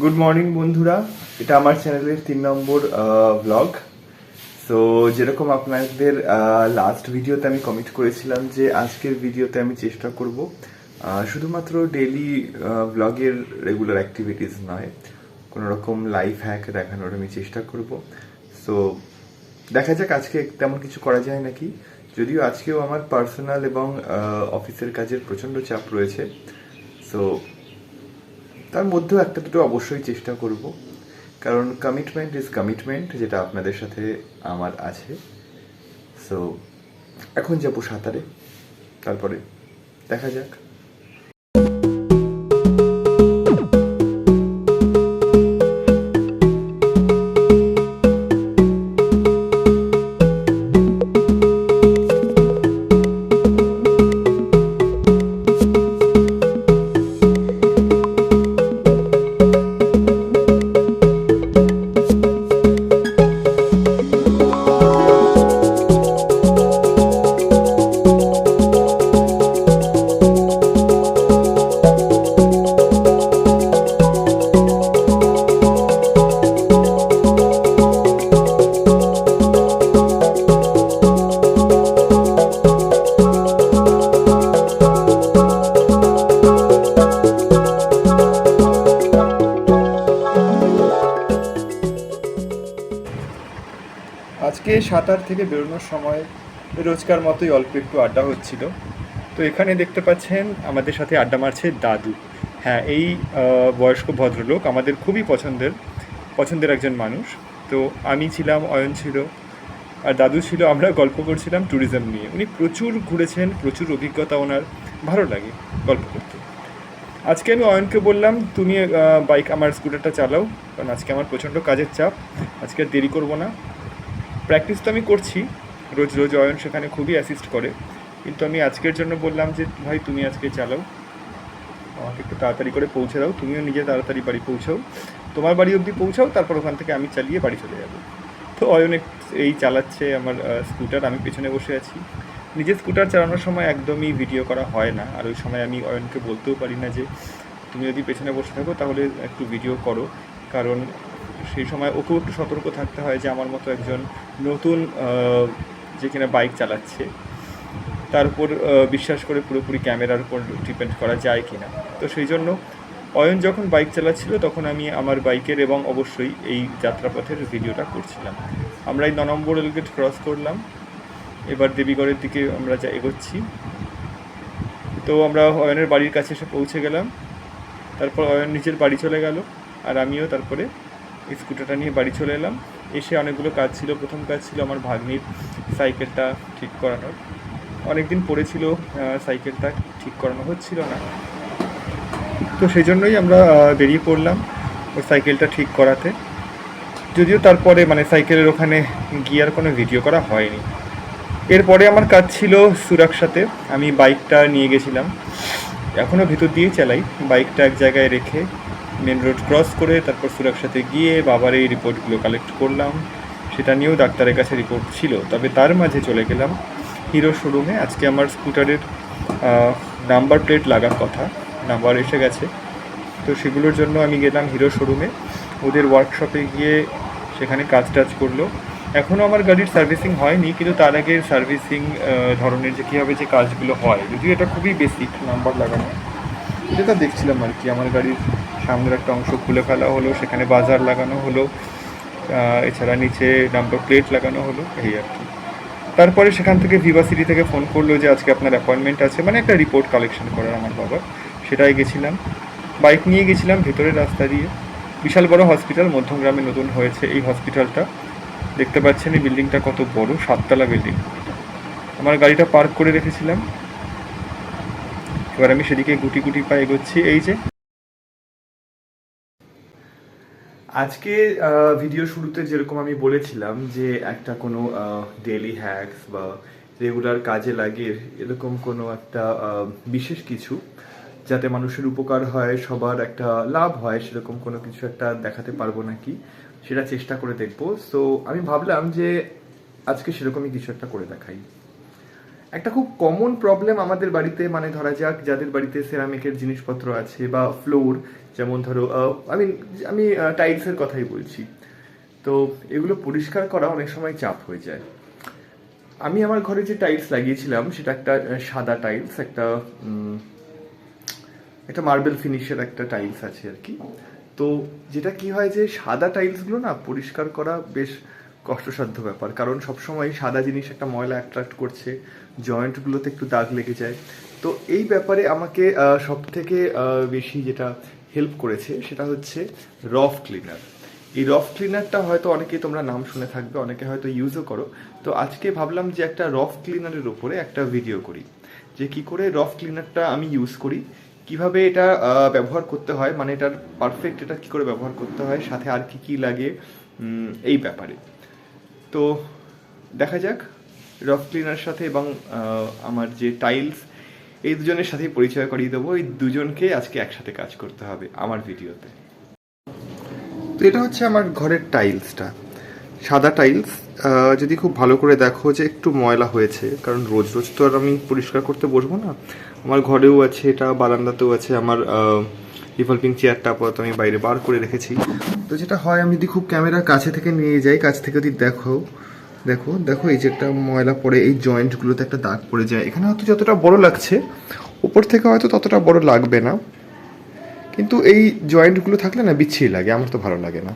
Good morning বন্ধুরা। এটা আমার চ্যানেলের তিন নম্বর ব্লগ সো যেরকম আপনাদের লাস্ট ভিডিওতে আমি কমিট করেছিলাম যে আজকের ভিডিওতে আমি চেষ্টা করব শুধুমাত্র ডেলি ব্লগের রেগুলার অ্যাক্টিভিটিস নয় কোনো রকম লাইফ হ্যাক দেখানোর আমি চেষ্টা করব। সো দেখা যাক আজকে তেমন কিছু করা যায় নাকি। যদিও আজকেও আমার পার্সোনাল এবং অফিসের কাজের প্রচণ্ড চাপ রয়েছে। সো তার মধ্যেও একটা দুটো অবশ্যই চেষ্টা করব। কারণ কমিটমেন্ট ইজ কমিটমেন্ট যেটা আপনাদের সাথে আমার আছে। সো এখন যাব সাঁতারে। তারপরে দেখা যাক। সাঁতার থেকে বেরোনোর সময় রোজকার মতোই অল্প একটু আড্ডা হচ্ছিল। তো এখানে দেখতে পাচ্ছেন, আমাদের সাথে আড্ডা মারছে দাদু। হ্যাঁ এই বয়স্ক ভদ্রলোক আমাদের খুবই পছন্দের পছন্দের একজন মানুষ। তো আমি ছিলাম, অয়ন ছিল, আর দাদু ছিল, আমরা গল্প করছিলাম ট্যুরিজম নিয়ে। উনি প্রচুর ঘুরেছেন, প্রচুর অভিজ্ঞতা ওনার, ভালো লাগে গল্প করতে। আজকে আমি অয়নকে বললাম, তুমি বাইক আমার স্কুটারটা চালাও, কারণ আজকে আমার প্রচণ্ড কাজের চাপ, আজকে আর দেরি করব না। প্র্যাকটিস তো আমি করছি। রোজ রোজ অয়ন সেখানে খুবই অ্যাসিস্ট করে। কিন্তু আমি আজকের জন্য বললাম যে, ভাই, তুমি আজকে চালাও। আমাকে একটু তাড়াতাড়ি করে পৌঁছে দাও। তুমিও নিজে তাড়াতাড়ি বাড়ি পৌঁছাও। তোমার বাড়ি অবধি পৌঁছাও, তারপর ওখান থেকে আমি চালিয়ে বাড়ি চলে যাব। তো অয়ন এই চালাচ্ছে আমার স্কুটার আমি পেছনে বসে আছি। নিজের স্কুটার চালানোর সময় একদমই ভিডিও করা হয় না। আর ওই সময় আমি অয়নকে বলতেও পারি না যে, তুমি যদি পেছনে বসে থাকো, তাহলে একটু ভিডিও করো। কারণ সেই সময় ওকেও একটু সতর্ক থাকতে হয় যে আমার মতো একজন নতুন যে কিনা বাইক চালাচ্ছে, তার উপর বিশ্বাস করে পুরোপুরি ক্যামেরার উপর ডিপেন্ড করা যায় কি না তো সেই জন্য অয়ন যখন বাইক চালাচ্ছিল তখন আমি আমার বাইকের এবং অবশ্যই এই যাত্রাপথের ভিডিওটা করছিলাম। আমরা এই ন নম্বর রেলগেট ক্রস করলাম। এবার দেবীগড়ের দিকে আমরা যা এগোচ্ছি। তো আমরা অয়নের বাড়ির কাছে এসে পৌঁছে গেলাম। তারপর অয়ন নিজের বাড়ি চলে গেল আর আমিও তারপরে স্কুটারটা নিয়ে বাড়ি চলে এলাম। এসে অনেকগুলো কাজ ছিল। প্রথম কাজ ছিল আমার ভাগ্নির সাইকেলটা ঠিক করানোর। অনেক দিন পড়েছিল সাইকেলটা ঠিক করানো হচ্ছিল না। তো সেই জন্যই আমরা বেরিয়ে পড়লাম ওই সাইকেলটা ঠিক করাতে। যদিও তারপরে মানে সাইকেলের ওখানে গিয়ে আর কোনো ভিডিও করা হয়নি। এরপরে আমার কাজ ছিল সুরাকসাতে। আমি বাইকটা নিয়ে গেছিলাম। এখনও ভিতর দিয়ে চালাই। বাইকটা এক জায়গায় রেখে মেন রোড ক্রস করে তারপর সুরাকসাতে গিয়ে বাবার এই রিপোর্টগুলো কালেক্ট করলাম। সেটা নিয়েও ডাক্তারের কাছে রিপোর্ট ছিল। তবে তার মাঝে চলে গেলাম হিরো শোরুমে আজকে আমার স্কুটারের নাম্বার প্লেট লাগার কথা। নাম্বার এসে গেছে। তো সেগুলোর জন্য আমি গেলাম হিরো শোরুমে ওদের ওয়ার্কশপে গিয়ে সেখানে কাজ টাজ করল। এখনও আমার গাড়ির সার্ভিসিং হয়নি, কিন্তু তার আগে সার্ভিসিং ধরনের যে কীভাবে যে কাজগুলো হয়, যদিও এটা খুবই বেসিক নাম্বার লাগানো। যেটা দেখছিলাম আর কি, আমার গাড়ির সামনের একটা অংশ খুলে ফেলা হলো, সেখানে বাজার লাগানো হলো এছাড়া নিচে নাম্বার প্লেট লাগানো হলো, এই আর কি। তারপরে সেখান থেকে ভিভা সিটি থেকে ফোন করল যে আজকে আপনার অ্যাপয়েন্টমেন্ট আছে মানে একটা রিপোর্ট কালেকশন করার আমার বাবা, সেটাই গেছিলাম। বাইক নিয়ে গেছিলাম ভেতরের রাস্তা দিয়ে। বিশাল বড় হসপিটাল মধ্যমগ্রামে নতুন হয়েছে এই হসপিটালটা দেখতে পাচ্ছেন এই বিল্ডিংটা কত বড়, সাততলা বিল্ডিং আমার গাড়িটা পার্ক করে রেখেছিলাম। এবার আমি সেদিকে গুটি গুটি পায়ে এগোচ্ছি, এই যে। আজকে ভিডিও শুরুতে যেরকম আমি বলেছিলাম যে একটা কোনো ডেলি হ্যাকস বা রেগুলার কাজে লাগে এরকম কোনো একটা বিশেষ কিছু যাতে মানুষের উপকার হয়, সবার একটা লাভ হয়, সেরকম কোনো কিছু একটা দেখাতে পারব নাকি, সেটা চেষ্টা করে দেখব। সো আমি ভাবলাম যে আজকে সেরকমই কিছু একটা করে দেখাই। একটা খুব কমন প্রবলেম আমাদের বাড়িতে মানে ধরা যাক যাদের বাড়িতে সেরামিকের জিনিসপত্র আছে বা ফ্লোর যেমন ধরো আমি আমি টাইলসের কথাই বলছি। তো এগুলো পরিষ্কার করা অনেক সময় চাপ হয়ে যায়। আমি আমার ঘরে যে টাইলস লাগিয়েছিলাম, সেটা একটা সাদা টাইলস একটা একটা মার্বেল ফিনিশের একটা টাইলস আছে আর কি। তো যেটা কি হয় যে, সাদা টাইলসগুলো না পরিষ্কার করা বেশ কষ্টসাধ্য ব্যাপার। কারণ সবসময় সাদা জিনিস একটা ময়লা অ্যাট্রাক্ট করছে, জয়েন্টগুলোতে একটু দাগ লেগে যায়। তো এই ব্যাপারে আমাকে সব থেকে বেশি যেটা হেল্প করেছে সেটা হচ্ছে রফ ক্লিনার এই রফ ক্লিনারটা হয়তো অনেকেই তোমরা নাম শুনে থাকবে, অনেকে হয়তো ইউজও করো। তো আজকে ভাবলাম যে একটা রফ ক্লিনারের ওপরে একটা ভিডিও করি। যে কি করে রফ ক্লিনারটা আমি ইউজ করি, কীভাবে এটা ব্যবহার করতে হয় মানে এটার পারফেক্ট এটা কি করে ব্যবহার করতে হয়, সাথে আর কি কি লাগে এই ব্যাপারে। তো দেখা যাক রফ ক্লিনার সাথে এবং আমার যে টাইলস এই দুজনের সাথেই পরিচয় করিয়ে দেবো। এই দুজনকে আজকে একসাথে কাজ করতে হবে আমার ভিডিওতে। তো এটা হচ্ছে আমার ঘরের টাইলসটা সাদা টাইলস যদি খুব ভালো করে দেখো যে একটু ময়লা হয়েছে, কারণ রোজ রোজ তো আর আমি পরিষ্কার করতে বসবো না। আমার ঘরেও আছে, এটা বারান্দাতেও আছে, আমার রিভলভিং চেয়ারটা আপাতত আমি বাইরে বার করে রেখেছি। তো যেটা হয়, আমি যদি খুব ক্যামেরা কাছে থেকে নিয়ে যাই, কাছ থেকে যদি দেখো দেখো দেখো এই যে একটা ময়লা পড়ে, এই জয়েন্টগুলোতে একটা দাগ পড়ে যায়। এখানে হয়তো যতটা বড় লাগছে, উপর থেকে হয়তো ততটা বড় লাগবে না। কিন্তু এই জয়েন্টগুলো থাকলে না বিচ্ছিরি লাগে, আমার তো ভালো লাগে না।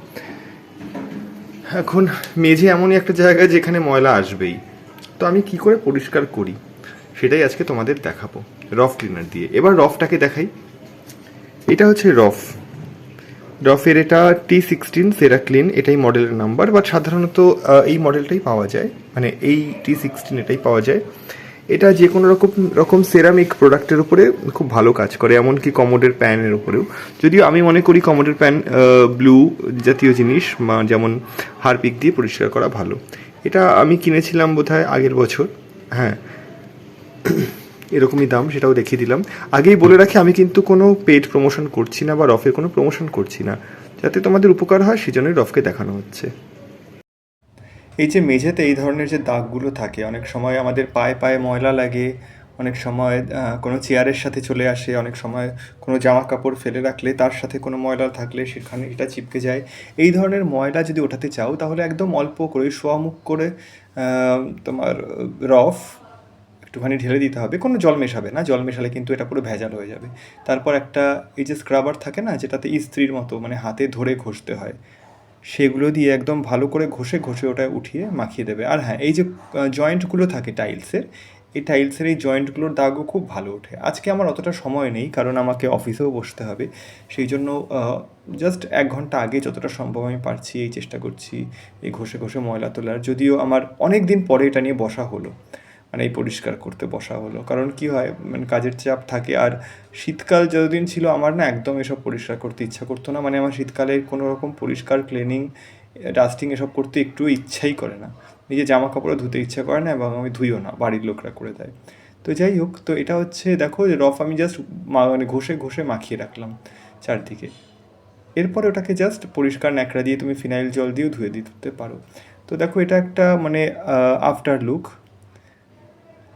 এখন মেঝে এমনই একটা জায়গা যেখানে ময়লা আসবেই। তো আমি কি করে পরিষ্কার করি? সেটাই আজকে তোমাদের দেখাবো রফ ক্লিনার দিয়ে। এবার রফটাকে দেখাই। এটা হচ্ছে রফ। রফের এটা টি সিক্সটিন সেরা ক্লিন এটাই মডেলের নাম্বার বাট সাধারণত এই মডেলটাই পাওয়া যায়। মানে এই টি সিক্সটিন এটাই পাওয়া যায়। এটা যে কোনো রকম রকম সেরামিক প্রোডাক্টের উপরে খুব ভালো কাজ করে, এমনকি কমোডের প্যানের উপরেও। যদিও আমি মনে করি কমোডের প্যান ব্লু জাতীয় জিনিস যেমন হারপিক দিয়ে পরিষ্কার করা ভালো। এটা আমি কিনেছিলাম বোধহয় আগের বছর। হ্যাঁ। এরকমই দাম, সেটাও দেখিয়ে দিলাম। আগেই বলে রাখি, আমি কিন্তু কোনো পেড প্রমোশন করছি না বা রফের কোনো প্রমোশন করছি না। যাতে তোমাদের উপকার হয়, সেজন্যই রফকে দেখানো হচ্ছে। এই যে মেঝেতে এই ধরনের যে দাগগুলো থাকে, অনেক সময় আমাদের পায়ে পায়ে ময়লা লাগে, অনেক সময় কোনো চেয়ারের সাথে চলে আসে, অনেক সময় কোনো জামা কাপড় ফেলে রাখলে তার সাথে কোনো ময়লা থাকলে সেখানে এটা চিপকে যায়। এই ধরনের ময়লা যদি ওঠাতে চাও, তাহলে একদম অল্প করে সোয়ামুখ করে তোমার রফ একটুখানি ঢেলে দিতে হবে, কোনো জল মেশাবে না, জল মেশালে কিন্তু এটা পুরো ভেজাল হয়ে যাবে। তারপর একটা এই যে স্ক্রাবার থাকে না, যেটাতে ইস্ত্রির মতো মানে হাতে ধরে ঘষতে হয়, সেগুলো দিয়ে একদম ভালো করে ঘষে ঘষে ওটা উঠিয়ে মাখিয়ে দেবে। আর হ্যাঁ এই যে জয়েন্টগুলো থাকে টাইলসের এই টাইলসের এই জয়েন্টগুলোর দাগও খুব ভালো ওঠে। আজকে আমার অতটা সময় নেই, কারণ আমাকে অফিসেও বসতে হবে, সেই জন্য জাস্ট এক ঘণ্টা আগে যতটা সম্ভব আমি পারছি এই চেষ্টা করছি, এই ঘষে ঘষে ময়লা তোলার। যদিও আমার অনেক দিন পরে এটা নিয়ে বসা হলো। মানে এই পরিষ্কার করতে বসা হলো। কারণ কি হয় মানে কাজের চাপ থাকে। আর শীতকাল যতদিন ছিল, আমার না একদম এসব পরিষ্কার করতে ইচ্ছা করতো না। মানে আমার শীতকালে কোনো রকম পরিষ্কার ক্লিনিং ডাস্টিং এসব করতে একটু ইচ্ছাই করে না। নিজে জামা কাপড়ও ধুতে ইচ্ছা করে না এবং আমি ধুইও না, বাড়ির লোকরা করে দেয়। তো যাই হোক, তো এটা হচ্ছে, দেখো রফ আমি জাস্ট মানে ঘষে ঘষে মাখিয়ে রাখলাম চারদিকে। এরপরে ওটাকে জাস্ট পরিষ্কার ন্যাকড়া দিয়ে তুমি ফিনাইল জল দিয়েও ধুয়ে দিতে পারো। তো দেখো এটা একটা মানে আফটার লুক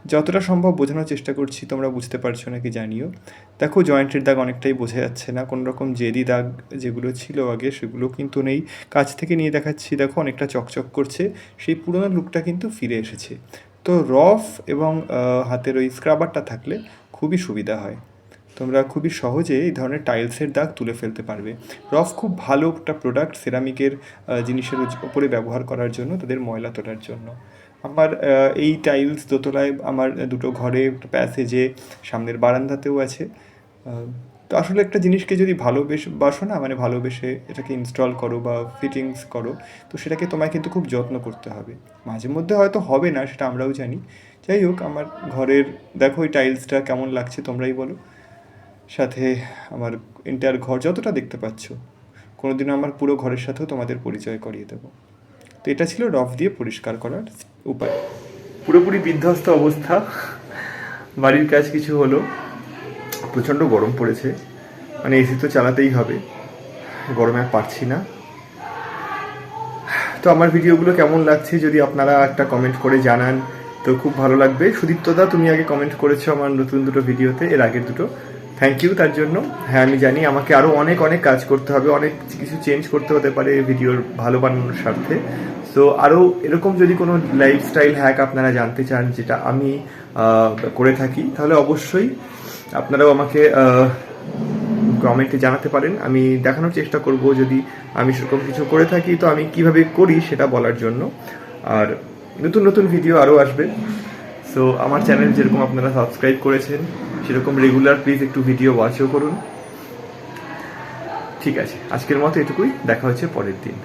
যতটা সম্ভব বোঝানোর চেষ্টা করছি, তোমরা বুঝতে পারছ নাকি জানিও। দেখো জয়েন্টের দাগ অনেকটাই বোঝা যাচ্ছে না। কোনো রকম জেদি দাগ যেগুলো ছিল আগে, সেগুলো কিন্তু নেই। কাছ থেকে নিয়ে দেখাচ্ছি, দেখো অনেকটা চকচক করছে। সেই পুরোনো লুকটা কিন্তু ফিরে এসেছে। তো রফ এবং হাতের ওই স্ক্রাবারটা থাকলে খুবই সুবিধা হয়। তোমরা খুবই সহজে এই ধরনের টাইলসের দাগ তুলে ফেলতে পারবে। রফ খুব ভালো একটা প্রোডাক্ট সেরামিকের জিনিসের উপরে ব্যবহার করার জন্য, তাদের ময়লা তোলার জন্য। আমার এই টাইলস দোতলায় আমার দুটো ঘরে একটা প্যাসেজে সামনের বারান্দাতেও আছে। তো আসলে একটা জিনিসকে যদি ভালোবেসে বাসো না মানে ভালোবেসে এটাকে ইনস্টল করো বা ফিটিংস করো, তো সেটাকে তোমায় কিন্তু খুব যত্ন করতে হবে। মাঝে মধ্যে হয়তো হবে না, সেটা আমরাও জানি। যাই হোক, আমার ঘরের, দেখো ওই টাইলসটা কেমন লাগছে তোমরাই বলো। সাথে আমার এন্টায়ার ঘর যতটা দেখতে পাচ্ছ, কোনোদিনও আমার পুরো ঘরের সাথেও তোমাদের পরিচয় করিয়ে দেবো। তো এটা ছিল রফ দিয়ে পরিষ্কার করার উপায়। পুরোপুরি বিধ্বস্ত অবস্থা। বাড়ির কাজ কিছু হলো। প্রচণ্ড গরম পড়েছে। মানে এসি তো চালাতেই হবে। গরমে আর পারছি না। তো আমার ভিডিওগুলো কেমন লাগছে যদি আপনারা একটা কমেন্ট করে জানান, তো খুব ভালো লাগবে। সুদীপ্তদা, তুমি আগে কমেন্ট করেছ আমার নতুন দুটো ভিডিওতে এর আগের দুটো। থ্যাংক ইউ তার জন্য। হ্যাঁ আমি জানি আমাকে আরও অনেক অনেক কাজ করতে হবে, অনেক কিছু চেঞ্জ করতে হতে পারে ভিডিওর ভালো বানানোর স্বার্থে। সো আরও এরকম যদি কোনো লাইফস্টাইল হ্যাক আপনারা জানতে চান, যেটা আমি করে থাকি, তাহলে অবশ্যই আপনারাও আমাকে কমেন্টে জানাতে পারেন। আমি দেখানোর চেষ্টা করব যদি আমি সেরকম কিছু করে থাকি, তো আমি কীভাবে করি সেটা বলার জন্য। আর নতুন নতুন ভিডিও আরও আসবে। সো আমার চ্যানেল যেরকম আপনারা সাবস্ক্রাইব করেছেন সেরকম রেগুলার প্লিজ একটু ভিডিও ওয়াচও করুন। ঠিক আছে, আজকের মতো এটুকুই, দেখা হচ্ছে পরের দিন।